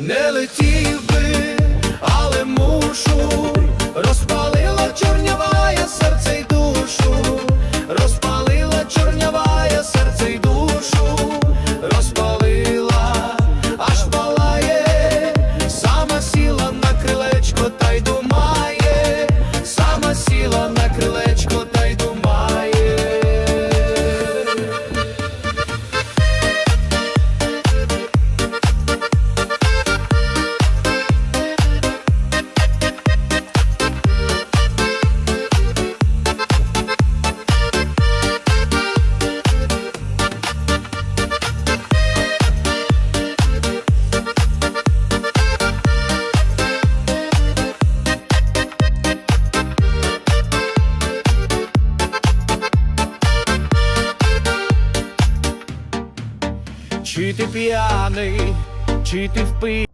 не летів Чи ти п'яний, чи ти впив?